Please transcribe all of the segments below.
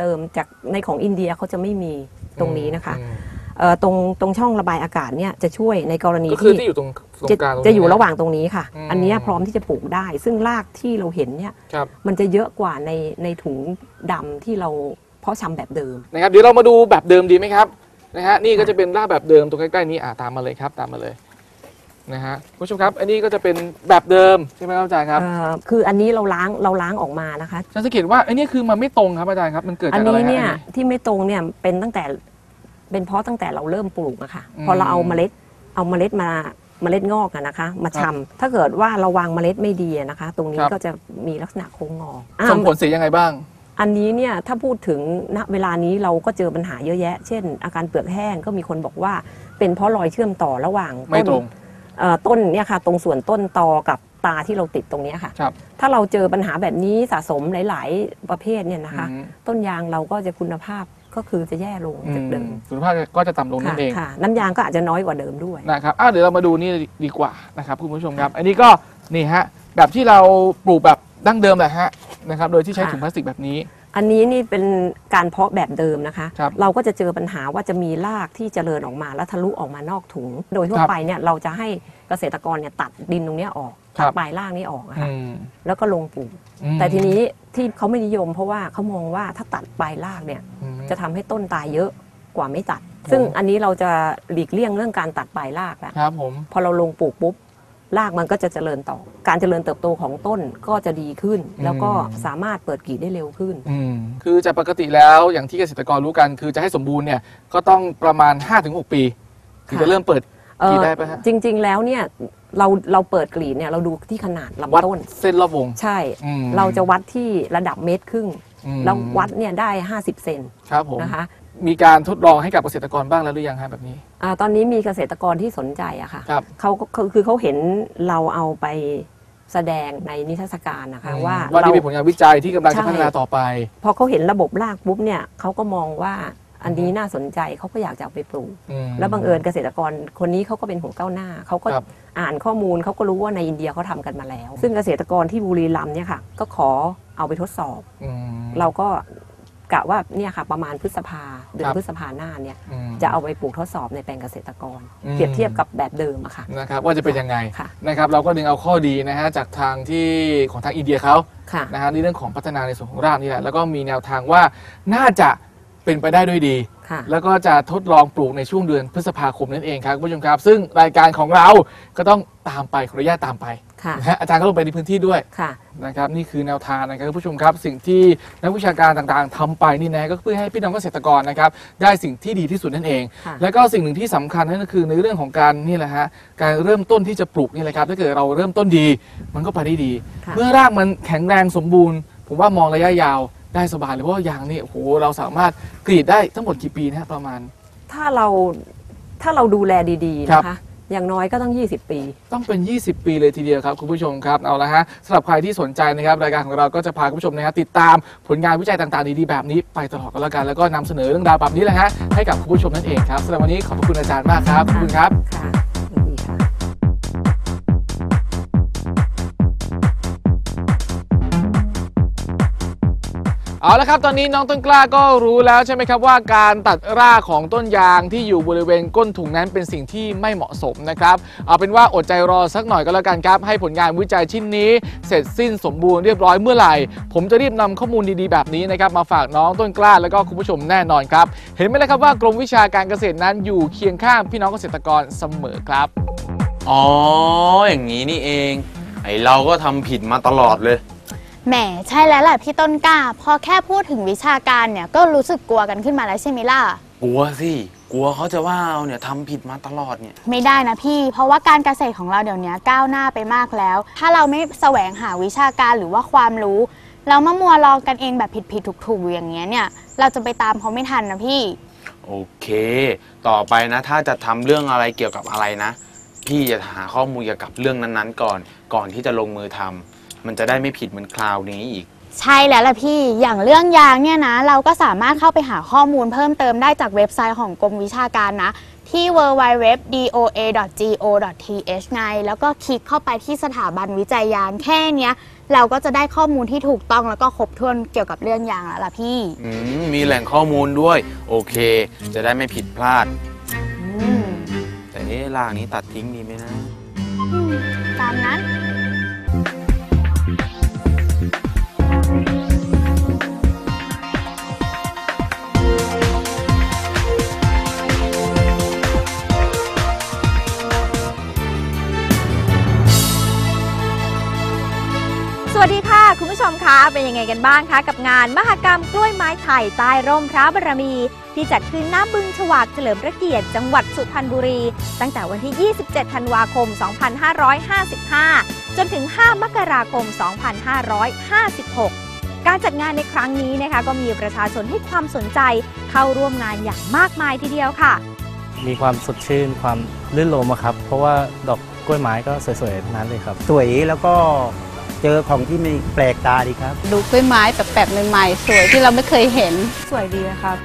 เติมจากในของอินเดียเขาจะไม่มีตรงนี้นะคะอืมเอ่อตรงตรงช่องระบายอากาศเนี่ยจะช่วยในกรณีก็คือที่ที่อยู่ตรงตรงจะกลางตงนี้ จะอยู่ระหว่างตรงนี้ค่ะ อืม อันเนี้ยพร้อมที่จะปลูกได้ ซึ่งรากที่เราเห็นเนี่ยครับ มันจะเยอะกว่าในในถุงดำที่เราเพาะชำแบบเดิม นะครับเดี๋ยวเรามาดูแบบเดิมดีไหมครับนะฮะนี่ก็จะเป็นรากแบบเดิมตรงใกล้ๆนี้อ่าตามมาเลยครับตามมาเลย นะฮะคุณผู้ชมครับ อันนี้ก็จะเป็นแบบเดิมใช่ไหมครับอาจารย์ครับเอ่อคืออันนี้เราล้างเราล้างออกมานะคะอาจารย์สังเกตว่าไอ้นี่คือมันไม่ตรงครับอาจารย์ครับ มันเกิดอันจากอะไรนี้ฮะ เนี่ยอันนี้ที่ไม่ตรงเนี่ยเป็นตั้งแต่เป็นเพราะตั้งแต่เราเริ่มปลูกอะค่ะอืมพอเราเอาเมล็ดเอาเมล็ดมาเมล็ดงอกอะนะคะ มาครัชำบถ้าเกิดว่าเราวางเมล็ดไม่ดีอะนะคะ ตรงนี้ครับ ก็จะมีลักษณะโค้งงออะส่งผลเสียยังไงบ้าง อันนี้เนี่ยถ้าพูดถึงณเวลานี้เราก็เจอปัญหาเยอะแยะ เช่น อาการเปลือกแห้งก็มีคนบอกว่า เป็นเพราะรอยเชื่อมต่อระหว่างไม่ต้นตรงเอ่อ ต้นเนี่ยค่ะตรงส่วนต้นตอกับตาที่เราติดตรงเนี้ยค่ะ ครับถ้าเราเจอปัญหาแบบนี้สะสมหลาย ๆ ประเภทเนี่ยนะคะ อืมต้นยางเราก็จะคุณภาพก็คือจะแย่ลงจากเดิมคุณภาพก็จะต่ำลงนั่ค่ะนเอง ค่ะ น้ำยางก็อาจจะน้อยกว่าเดิมด้วย นะครับอ้าวเดี๋ยวเรามาดูนี่ดีกว่านะครับคุณผู้ชมครับ อันนี้ก็นี่ฮะแบบที่เราปลูกแบบดั้งเดิมแหละฮะนะครับ โดยที่ใช้ค่ะ ถุงพลาสติกแบบนี้ อันนี้นี่เป็นการเพาะแบบเดิมนะคะ ครับเราก็จะเจอปัญหาว่าจะมีรากที่เจริญออกมาแล้วทะลุออกมานอกถุง โดยทั่วครับ ไปเนี่ยเราจะให้ เกษตรกรเนี่ยตัดดินตรงเนี้ยออกครัตับดปลายรากนี้ออกอะอืค่ะมแล้วก็ลงปลูก อืมแต่ทีนี้ที่เขาไม่นิยม เพราะว่าเขามองว่าถ้าตัดปลายรากเนี่ยอืม จะทำให้ต้นตายเยอะกว่าไม่ตัด ซึ่งอันนี้เราจะหลีกเลี่ยงเรื่องการตัดปลายรากแล้วครับผม พอเราลงปลูกปุ๊บรากมันก็จะเจริญต่อ การเจริญเติบโตของต้นก็จะดีขึ้น แล้วก็สามารถเปิดกลีดได้เร็วขึ้นอืมคือจากปกติแล้วอย่างที่เกษตรกรรู้กัน คือจะให้สมบูรณ์เนี่ยก็ต้องประมาณ 5-6 ปี ถึงจะค่ะเริ่มเปิด เอ่กรีอดได้ปะฮะจริง ๆ แล้วเนี่ยเราเราเปิดกลีดเนี่ยเราดูที่ขนาดวัดลำต้น เส้นรอบวง ใช่ อืม เราจะวัดที่ระดับเมตรครึ่งอืมแล้ววัดเนี่ยได้ 50 เซนครับผมนะคะมีการทดลองให้กับเกษตรกรบ้างแล้วหรือยังฮะแบบนี้อาตอนนี้มีเกษตรกรที่สนใจอะค่ะครับเขาก็คือคือเขาเห็นเราเอาไปแสดงในนิทรรศการนะคะว่าว่าเราที่มีผลงานวิจัยที่กำลังใช่ จะพัฒนาต่อไป พอเขาเห็นระบบรากปุ๊บเนี่ยเขาก็มองว่า อันนี้น่าสนใจเขาก็อยากจะเอาไปปลูก อืม แล้วบังเอิญเกษตรกรคนนี้เขาก็เป็นหัวก้าวหน้า เขาก็ครับ อ่านข้อมูลเขาก็รู้ว่าในอินเดียเขาทำกันมาแล้ว ซึ่งเกษตรกรที่บุรีรัมย์เนี่ยค่ะ ก็ขอเอาไปทดสอบ อืม เราก็กะว่าเนี่ยค่ะ ประมาณพฤษภาเดือครันบพฤษภาหน้าเนี่ย อืม จะเอาไปปลูกทดสอบในแปลงเกษตรกร อืม เปรียบเทียบกับแบบเดิมอะค่ะ นะครับว่าจะเป็นยังไงค่ะ นะครับ เราก็ดึงเอาข้อดีนะฮะจากทางที่ของทางอินเดียเขาค่ะ นะฮะในเรื่องของพัฒนาในส่วนของรากนี่แหละแล้วก็มีแนวทางว่าน่าจะ เป็นไปได้ด้วยดี ค่ะ แล้วก็จะทดลองปลูกในช่วงเดือนพฤษภาคมนั่นเองครับคุณผู้ชมครับ ซึ่งรายการของเราก็ต้องตามไปขออนุญาตตามไปค่ะ นะฮะอาจารย์ก็ลงไปในพื้นที่ด้วย ค่ะ นะครับนี่คือแนวทางนะครับคุณผู้ชมครับ สิ่งที่นักวิชาการต่างๆทำไปนี่นะก็เพื่อให้พี่น้องเกษตรกรนะครับได้สิ่งที่ดีที่สุดนั่นเอง ค่ะ แล้วก็สิ่งหนึ่งที่สำคัญนั่นก็คือในเรื่องของการนี่แหละฮะการเริ่มต้นที่จะปลูกนี่แหละครับถ้าเกิดเราเริ่มต้นดี มันก็ไปได้ดี ค่ะ เมื่อรากมันแข็งแรงสมบูรณ์ ผมว่ามองระยะยาว ได้สบายเลยเพราะว่ายางนี่โอ้โหเราสามารถกรีดได้ทั้งหมดกี่ปีนะฮะประมาณ ถ้าเราถ้าเราดูแลดีๆครับ นะคะ อย่างน้อยก็ต้อง 20 ปี ต้องเป็น 20 ปีเลยทีเดียวครับคุณผู้ชมครับเอาละฮะสำหรับใครที่สนใจนะครับรายการของเราก็จะพาคุณผู้ชมนะครับติดตามผลงานวิจัยต่างๆดีๆแบบนี้ไปตลอดกันแล้วกันแล้วก็นำเสนอเรื่องราวแบบนี้แหละฮะให้กับคุณผู้ชมนั่นเองครับสำหรับวันนี้ขอบพระคุณอาจารย์มากครับขอบคุณครับ ค่ะ เอาละครับตอนนี้น้องต้นกล้าก็รู้แล้วใช่ไหมครับว่าการตัดรากของต้นยางที่อยู่บริเวณก้นถุงนั้นเป็นสิ่งที่ไม่เหมาะสมนะครับ เอาเป็นว่าอดใจรอสักหน่อยก็แล้วกันครับ ให้ผลงานวิจัยชิ้นนี้ เสร็จสิ้นสมบูรณ์เรียบร้อยเมื่อไหร่ ผมจะรีบนำข้อมูลดีๆแบบนี้นะครับมาฝากน้องต้นกล้าแล้วก็คุณผู้ชมแน่นอนครับ เห็นไหมล่ะครับว่ากรมวิชาการเกษตรนั้นอยู่เคียงข้างพี่น้องเกษตรกรเสมอครับ อ๋อ อย่างนี้นี่เอง ไอเราก็ทำผิดมาตลอดเลย แหมใช่แล้วแหละพี่ต้นกล้า พอแค่พูดถึงวิชาการเนี่ยก็รู้สึกกลัวกันขึ้นมาแล้วใช่ไหมล่ะ กลัวสิ กลัวเขาจะว่าเราเนี่ยทำผิดมาตลอดเนี่ย ไม่ได้นะพี่ เพราะว่าการเกษตรของเราเดี๋ยวนี้ก้าวหน้าไปมากแล้ว ถ้าเราไม่แสวงหาวิชาการหรือว่าความรู้ เรามามัวลองกันเองแบบผิดๆถูกๆอยู่อย่างเงี้ยเนี่ย เราจะไปตามเขาไม่ทันนะพี่ โอเค ต่อไปนะ ถ้าจะทำเรื่องอะไรเกี่ยวกับอะไรนะ พี่จะหาข้อมูลเกี่ยวกับเรื่องนั้นๆ ก่อน ก่อนที่จะลงมือทำ มันจะได้ไม่ผิดเหมือนคราวนี้อีก ใช่แล้วล่ะพี่ อย่างเรื่องยางเนี่ยนะ เราก็สามารถเข้าไปหาข้อมูลเพิ่มเติมได้จากเว็บไซต์ของกรมวิชาการนะ ที่ www.doa.go.th ไง แล้วก็คลิกเข้าไปที่สถาบันวิจัยยางแค่เนี้ย เราก็จะได้ข้อมูลที่ถูกต้องแล้วก็ครบถ้วนเกี่ยวกับเรื่องยางแล้วล่ะพี่ อืมมีแหล่งข้อมูลด้วย โอเค จะได้ไม่ผิดพลาด อืม แต่เอ๊ะรากนี้ตัดทิ้งดีไหมนะอืมตามนั้น วัสดีค่ะ คุณผู้ชมคะเป็นยังไงกันบ้างคะ กับงานมหกรรมกล้วยไม้ไผ่ใต้ร่มพระบารมี ที่จัดขึ้นณบึงฉวากเฉลิมพระเกียรติจังหวัดสุพรรณบุรี ตั้งแต่วันที่ 27 ธันวาคม 2555 จนถึง 5 มกราคม 2556การจัดงานในครั้งนี้นะคะก็มีประชาชนให้ความสนใจเข้าร่วมงานอย่างมากมายทีเดียวค่ะ มีความสดชื่นความลื่นลมอะครับ เพราะว่าดอกกล้วยไม้ก็สวยๆทั้งนั้นเลยครับ สวยแล้วก็ เจอของที่ไม่แปลกตาดีครับ ดูกล้วยไม้แปลกๆใหม่ๆ สวยที่เราไม่เคยเห็นสวยดีครับ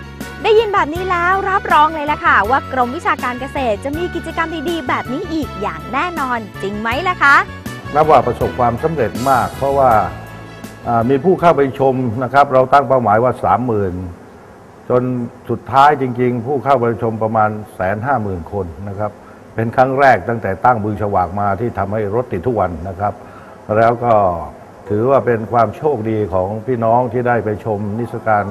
ได้ยินแบบนี้แล้วรับรองเลยล่ะค่ะ ว่ากรมวิชาการเกษตรจะมีกิจกรรมดีๆ แบบนี้อีกอย่างแน่นอน จริงไหมล่ะคะนับว่าประสบความสำเร็จมาก เพราะว่าอ่ามีผู้เข้าไปชมนะครับ เราตั้งเป้าหมายว่า 30,000 จนสุดท้ายจริง ๆ ผู้เข้าไปชมประมาณแสนห้าหมื่นคนนะครับ เป็นครั้งแรกตั้งแต่ตั้งบึงฉวากมาที่ทำให้รถติดทุกวันนะครับ แล้วก็ถือว่าเป็นความโชคดีของพี่น้องที่ได้ไปชมนิทรรศการ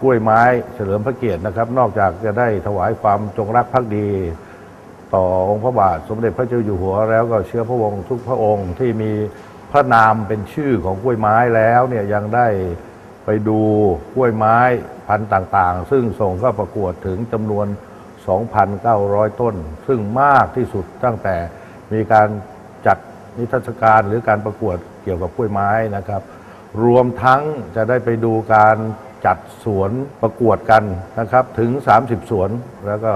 กล้วยไม้เฉลิมพระเกียรตินะครับ นอกจากจะได้ถวายความจงรักภักดี ต่อองค์พระบาทสมเด็จพระเจ้าอยู่หัว แล้วก็เชื้อพระวงศ์ทุกพระองค์ที่มีพระนามเป็นชื่อของกล้วยไม้แล้วเนี่ยยังได้ไปดูกล้วยไม้พันธุ์ต่างๆ ซึ่งส่งเข้าประกวดถึงจำนวน 2,900 ต้น ซึ่งมากที่สุดตั้งแต่มีการ นิทรรศการหรือการประกวดเกี่ยวกับกล้วยไม้นะครับ รวมทั้งจะได้ไปดูการจัดสวนประกวดกันนะครับถึง 30 สวน แล้วก็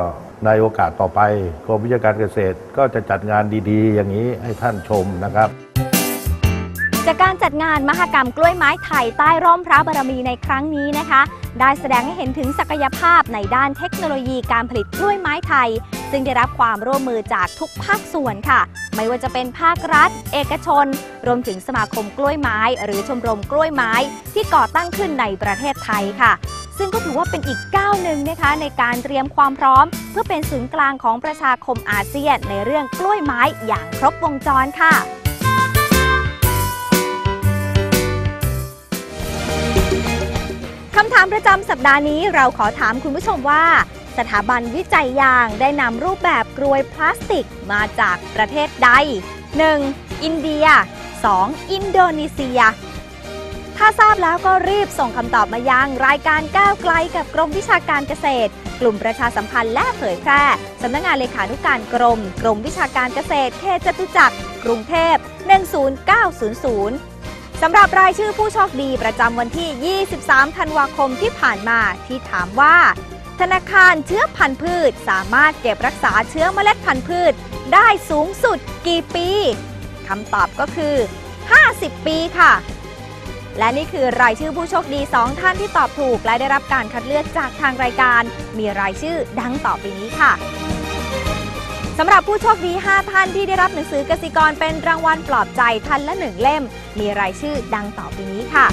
ในโอกาสต่อไปกรมวิชาการเกษตรก็จะจัดงานดีๆ อย่างนี้ให้ท่านชมนะครับ จากการจัดงานมหกรรมกล้วยไม้ไทยใต้ร่มพระบารมีในครั้งนี้นะคะ ได้แสดงให้เห็นถึงศักยภาพในด้านเทคโนโลยีการผลิตกล้วยไม้ไทย ซึ่งได้รับความร่วมมือจากทุกภาคส่วนค่ะ ไม่ว่าจะเป็นภาครัฐ เอกชน รวมถึงสมาคมกล้วยไม้ หรือชมรมกล้วยไม้ ที่ก่อตั้งขึ้นในประเทศไทยค่ะ ซึ่งก็ถือว่าเป็นอีกก้าวหนึ่งนะคะในการเตรียมความพร้อม เพื่อเป็นศูนย์กลางของประชาคมอาเซียนในเรื่องกล้วยไม้อย่างครบวงจรค่ะคำถามประจำสัปดาห์นี้เราขอถามคุณผู้ชมว่า สถาบันวิจัยยางได้นำรูปแบบกรวยพลาสติกมาจากประเทศใด 1. อินเดีย 2. อินโดนีเซีย ถ้าทราบแล้วก็รีบส่งคำตอบมายังรายการก้าวไกลกับกรมวิชาการเกษตร กลุ่มประชาสัมพันธ์และเผยแพร่สำนักงานเลขานุการกรม กรมวิชาการเกษตรเขตจตุจักร กรุงเทพ 10900สำหรับรายชื่อผู้โชคดีประจำวันที่ 23 ธันวาคมที่ผ่านมาที่ถามว่า ธนาคารเชื้อพันธุ์พืช สามารถเก็บรักษาเชื้อเมล็ดพันธุ์พืช ได้สูงสุดกี่ปีคำตอบก็คือ 50 ปีค่ะ และนี่คือรายชื่อผู้โชคดี 2 ท่านที่ตอบถูก และได้รับการคัดเลือกจากทางรายการ มีรายชื่อดังต่อไปนี้ค่ะสำหรับผู้โชคดี 5 ท่านที่ได้รับหนังสือกสิกรเป็นรางวัลปลอบใจท่านละ1เล่ม มีรายชื่อดังต่อไปนี้ค่ะ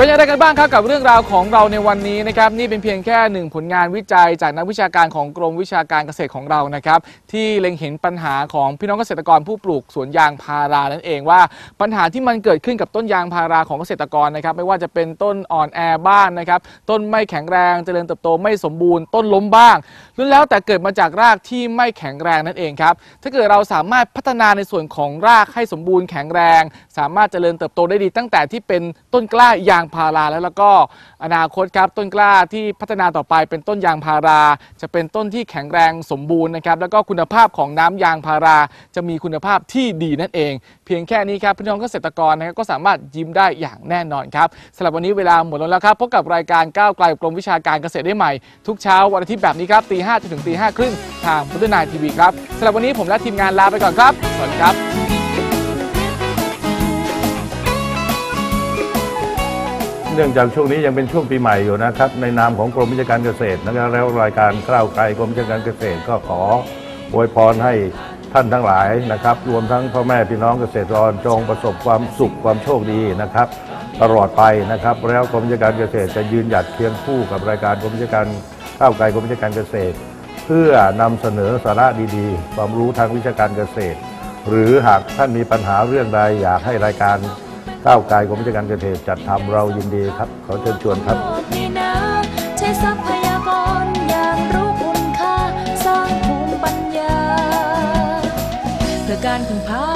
เป็นอย่างไรกันบ้างครับกับเรื่องราวของเราในวันนี้นะครับนี่เป็นเพียงแค่หนึ่งผลงานวิจัย จากนักวิชาการของกรมวิชาการเกษตรของเรานะครับที่เล็งเห็นปัญหาของพี่น้องเกษตรกรผู้ปลูกสวนยางพารานั่นเองว่า ปัญหาที่มันเกิดขึ้นกับต้นยางพาราของเกษตรกรนะครับไม่ว่าจะเป็นต้นอ่อนแอบ้านนะครับต้นไม่แข็งแรงเจริญเติบโตไม่สมบูรณ์ต้นล้มบ้างล้วนแล้วแต่เกิดมาจากรากที่ไม่แข็งแรงนั่นเองครับถ้าเกิดเราสามารถพัฒนาในส่วนของรากให้สมบูรณ์แข็งแรง สามารถเจริญเติบโตได้ดีตั้งแต่ที่เป็นต้นกล้ายางพาราแล้วแล้วก็อนาคตครับต้นกล้าที่พัฒนาต่อไปเป็นต้นยางพารา จะเป็นต้นที่แข็งแรงสมบูรณ์นะครับแล้วก็คุณภาพของน้ำยางพารา จะมีคุณภาพที่ดีนั่นเอง เพียงแค่นี้ครับพี่น้องเกษตรกรนะครับก็สามารถยิ้มได้อย่างแน่นอนครับสำหรับวันนี้เวลาหมดลงแล้วครับพบกับรายการก้าวไกลกรมวิชาการเกษตรได้ใหม่ ทุกเช้าวันอาทิตย์แบบนี้ครับตีห้าจนถึงตีห้าครึ่งทางพุทธนายทีวีครับสำหรับวันนี้ผมและทีมงานลาไปก่อนครับสวัสดีครับ นื่องจากช่วงนี้ยังเป็นช่วงปีใหม่อยู่นะครับ ในนามของกรมวิชาการเกษตรนะครับแล้วรายการกล้าวไกลกรมวิชาการเกษตรก็ขออวยพรให้ท่านทั้งหลายนะครับ รวมทั้งพ่อแม่พี่น้องเกษตรกรจงประสบความสุขความโชคดีนะครับ ตลอดไปนะครับ แล้วกรมวิชาการเกษตรจะยืนหยัดเคียงคู่กับรายการกรมวิชาการข้าวไก่กรมวิชาการเกษตร เพื่อนำเสนอสาระดีๆ ความรู้ทางวิชาการเกษตร หรือหากท่านมีปัญหาเรื่องใดอยากให้รายการ ก้าวไกลกรมวิชาการเกษตรจัดทำเรายินดีครับ ขอเชิญชวนครับใช้ทรัพยากรอย่างรู้คุณค่า สร้างภูมิปัญญา เพื่อการพึ่งพา